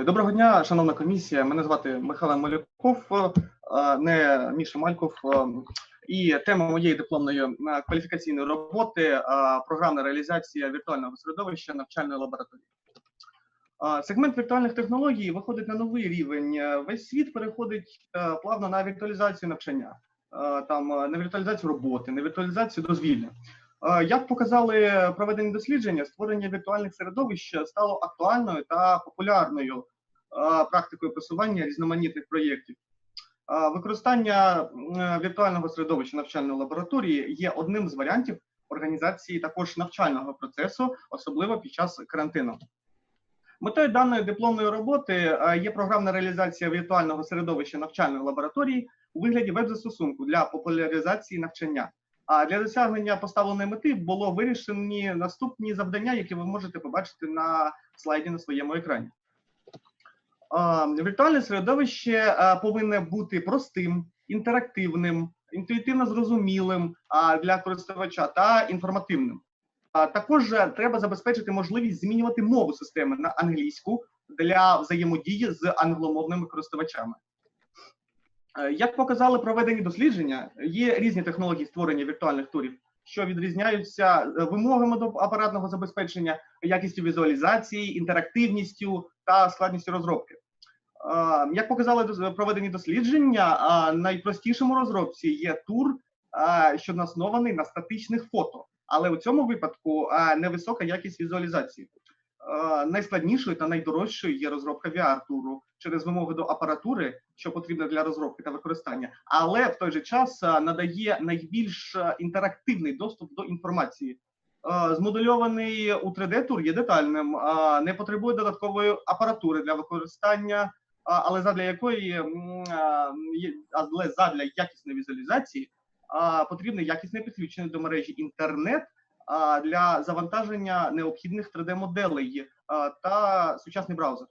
Дякую. Доброго дня, шановна комісія. Мене звати Михайло Малюков, е, не Міша Мальков. Е, І тема моєї дипломної е, кваліфікаційної роботи е, програмна реалізація віртуального середовища навчальної лабораторії. Е, Сегмент віртуальних технологій виходить на новий рівень. Е, Весь світ переходить е, плавно на віртуалізацію навчання, е, там е, на віртуалізацію роботи, на віртуалізацію дозвілля. Е, Як показали проведені дослідження, створення віртуальних середовищ стало актуальною та популярною е, практикою просування різноманітних проєктів. Е, Використання віртуального середовища навчальної лабораторії є одним з варіантів організації також навчального процесу, особливо під час карантину. Метою даної дипломної роботи є програмна реалізація віртуального середовища навчальної лабораторії у вигляді веб-застосунку для популяризації навчання. А для досягнення поставленої мети було вирішені наступні завдання, які ви можете побачити на слайді на своєму екрані. Віртуальне середовище повинне бути простим, інтерактивним, інтуїтивно зрозумілим для користувача та інформативним. Також треба забезпечити можливість змінювати мову системи на англійську для взаємодії з англомовними користувачами. Е, Як показали проведені дослідження, є різні технології створення віртуальних турів, що відрізняються е, вимогами до апаратного забезпечення, якістю візуалізації, інтерактивністю та складністю розробки. Е, Як показали проведені дослідження, а, найпростішим у розробці є тур, що наснований на статичних фото, але у цьому випадку невисока якість візуалізації. Е, Найскладнішою та найдорожчою є розробка VR-туру через вимоги до апаратури, що потрібна для розробки та використання, але в той же час е, надає найбільш е, інтерактивний доступ до інформації. Змодульований у 3D-тур є детальним, не потребує додаткової апаратури для використання, але задля якої але задля якісної візуалізації потрібне якісне підключення до мережі інтернет для завантаження необхідних 3D-моделей та сучасний браузер.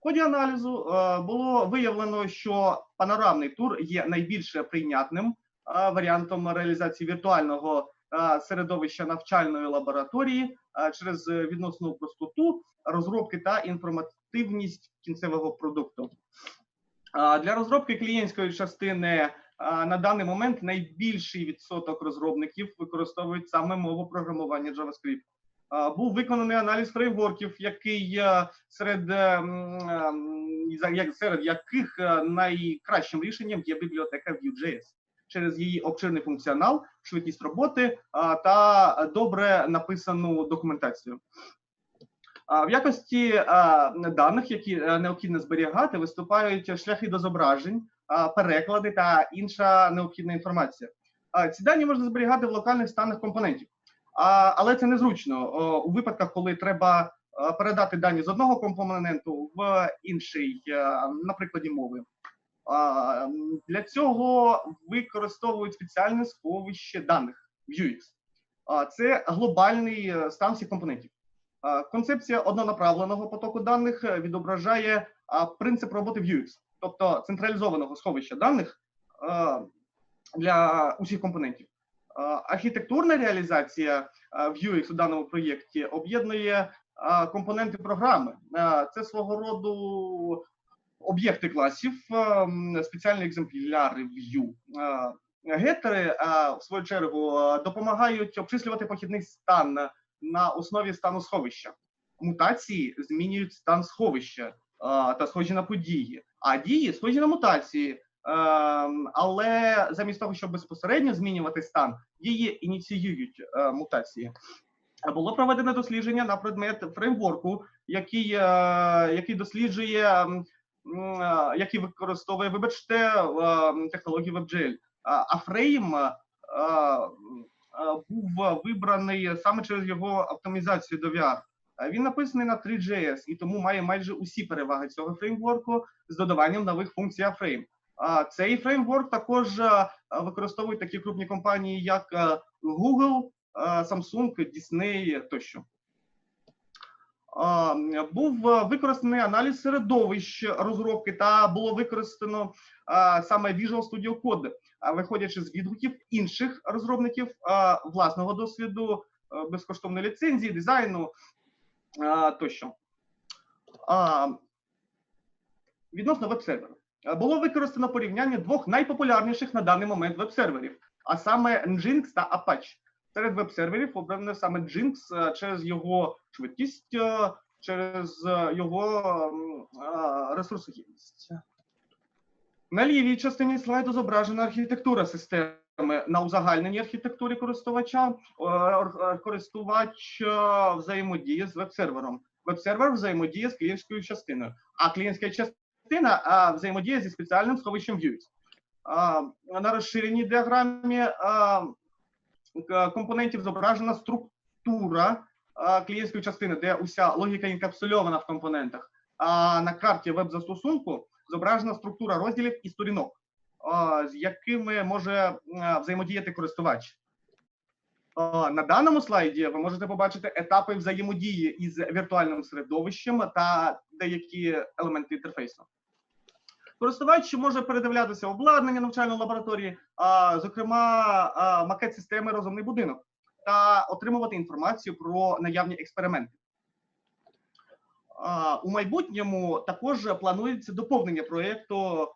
В ході аналізу е, було виявлено, що панорамний тур є найбільш прийнятним е, варіантом реалізації віртуального е, середовища навчальної лабораторії е, через відносну простоту розробки та інформативність кінцевого продукту. Для розробки клієнтської частини на даний момент найбільший відсоток розробників використовують саме мову програмування JavaScript. Був виконаний аналіз фреймворків, який е, серед, е, м, е, за- як- серед яких е, найкращим рішенням є бібліотека Vue.js через її обширний функціонал, швидкість роботи та добре написану документацію. В якості даних, які е, необхідно зберігати, виступають шляхи до зображень, переклади та інша необхідна інформація. Ці дані можна зберігати в локальних станах компонентів, але це незручно у випадках, коли треба передати дані з одного компоненту в інший, е, на прикладі мови. Для цього використовують спеціальне сховище даних Vuex. Це глобальний е, стан всіх компонентів. Концепція однонаправленого потоку даних е, відображає принцип роботи Vuex, тобто централізованого сховища даних е, для усіх компонентів. Архітектурна реалізація а, Vuex у даному проєкті об'єднує компоненти програми. Це свого роду об'єкти класів, спеціальні екземпляри Vue. Е, Гетери, е, в свою чергу, е, допомагають обчислювати похідний стан на- основі стану сховища. Мутації змінюють стан сховища е, та схожі на події, а дії схожі на мутації. Ем, Але замість того, щоб безпосередньо змінювати стан, її ініціюють е, мутації. Було проведено дослідження на предмет фреймворку, який, е, який досліджує, м, м, е, який використовує, вибачте, технологію WebGL. А фрейм був вибраний саме через його оптимізацію до VR. Він написаний на 3JS і тому має майже усі переваги цього фреймворку з додаванням нових функцій Frame. Цей фреймворк також е, використовують такі крупні компанії, як е, Google, е, Samsung, Disney тощо. Був використаний аналіз середовищ розробки та було використано саме Visual Studio Code, виходячи з відгуків інших розробників власного досвіду, безкоштовної ліцензії, дизайну а, тощо. А, відносно веб-серверу. Е, Було використано порівняння двох найпопулярніших на даний момент веб-серверів, а саме Nginx та Apache. Серед веб-серверів обрано саме Nginx е, через його швидкість, е, через е, його ресурсогідність. На лівій частині слайду зображена архітектура системи на узагальненій архітектурі користувача. Е, е, Користувач е, взаємодіє з веб-сервером. Веб-сервер взаємодіє з клієнтською частиною, а клієнтська частина взаємодіє зі спеціальним сховищем Vue. На розширеній діаграмі компонентів зображена структура клієнтської частини, де уся логіка інкапсульована в компонентах. А на карті веб-застосунку зображена структура розділів і сторінок, з якими може взаємодіяти користувач. На даному слайді ви можете побачити етапи взаємодії із віртуальним середовищем та деякі елементи інтерфейсу. Користувач може передивлятися обладнання навчальної лабораторії, зокрема, макет системи розумний будинок, та отримувати інформацію про наявні експерименти. У майбутньому також планується доповнення проєкту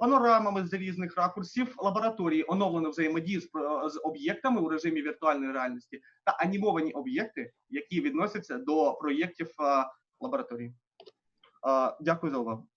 панорамами з різних ракурсів лабораторії, оновлено взаємодії з, з об'єктами у режимі віртуальної реальності та анімовані об'єкти, які відносяться до проєктів лабораторії. Дякую за увагу.